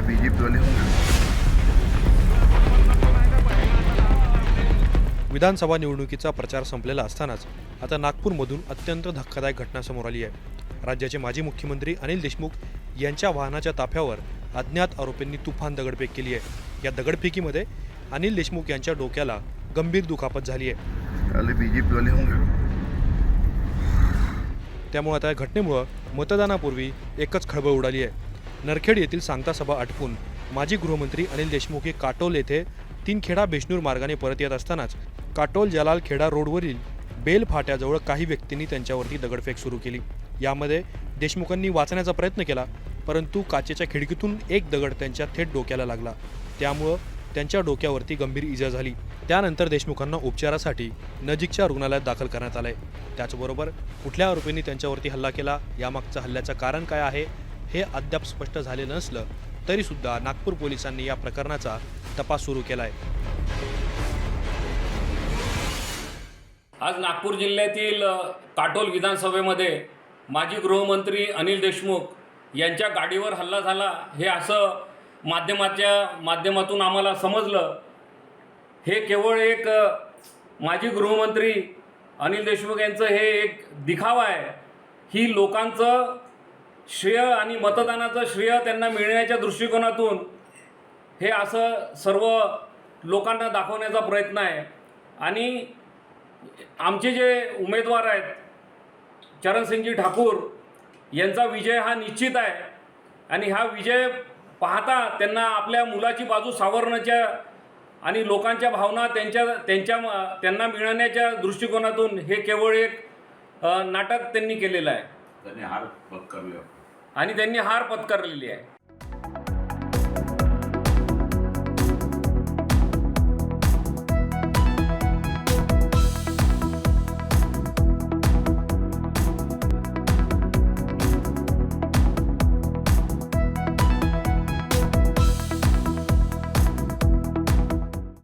बीजेपीवाले होंगे विधानसभा निवडणुकीचा प्रचार संपलेला असतानाच आता नागपूरमधून अत्यंत धक्कादायक घटना समोर आली आहे. राज्याचे माजी मुख्यमंत्री अनिल देशमुख यांच्या वाहनाच्या ताफ्यावर अज्ञात आरोपींनी तुफान दगडफेक केली आहे. या दगडफेकीमध्ये अनिल देशमुख यांच्या डोक्याला गंभीर दुखापत झाली आहे. त्यामुळे आता या घटनेमुळं मतदानापूर्वी एकच खळबळ उडाली आहे. नरखेड येथील सांगता सभा आटपून माजी गृहमंत्री अनिल देशमुख हे काटोल येथे तीनखेडा बेशनूर मार्गाने परत येत असतानाच काटोल जलाल खेडा रोडवरील बेल फाट्याजवळ काही व्यक्तींनी त्यांच्यावरती दगडफेक सुरू केली. यामध्ये देशमुखांनी वाचण्याचा प्रयत्न केला परंतु काचेच्या खिडकीतून एक दगड त्यांच्या थेट डोक्याला लागला. त्यामुळं त्यांच्या डोक्यावरती गंभीर इजा झाली. त्यानंतर देशमुखांना उपचारासाठी नजीकच्या रुग्णालयात दाखल करण्यात आलंय. त्याचबरोबर कुठल्या आरोपींनी त्यांच्यावरती हल्ला केला? यामागचा हल्ल्याचं कारण काय आहे? हे अद्याप स्पष्ट झाले नसलं तरीसुद्धा नागपूर पोलिसांनी या प्रकरणाचा तपास सुरू केला आहे आज नागपूर जिल्ह्यातील काटोल विधानसभेमध्ये माजी गृहमंत्री अनिल देशमुख यांच्या गाडीवर हल्ला झाला हे असं माध्यमाच्या माध्यमातून आम्हाला समजलं. हे केवळ एक माजी गृहमंत्री अनिल देशमुख यांचं हे एक दिखावा आहे. ही लोकांचं श्रेय आणि मतदानाचं श्रेय त्यांना मिळण्याच्या दृष्टिकोनातून हे असं सर्व लोकांना दाखवण्याचा प्रयत्न आहे. आणि आमचे जे उमेदवार आहेत चरणसिंगजी ठाकूर यांचा विजय हा निश्चित आहे. आणि हा विजय पाहता त्यांना आपल्या मुलाची बाजू सावरण्याच्या आणि लोकांच्या भावना त्यांच्या त्यांच्या त्यांना मिळवण्याच्या दृष्टिकोनातून हे केवळ एक नाटक त्यांनी केलेलं आहे. त्यांनी हार पत्करले आणि त्यांनी हार पत्करलेली आहे.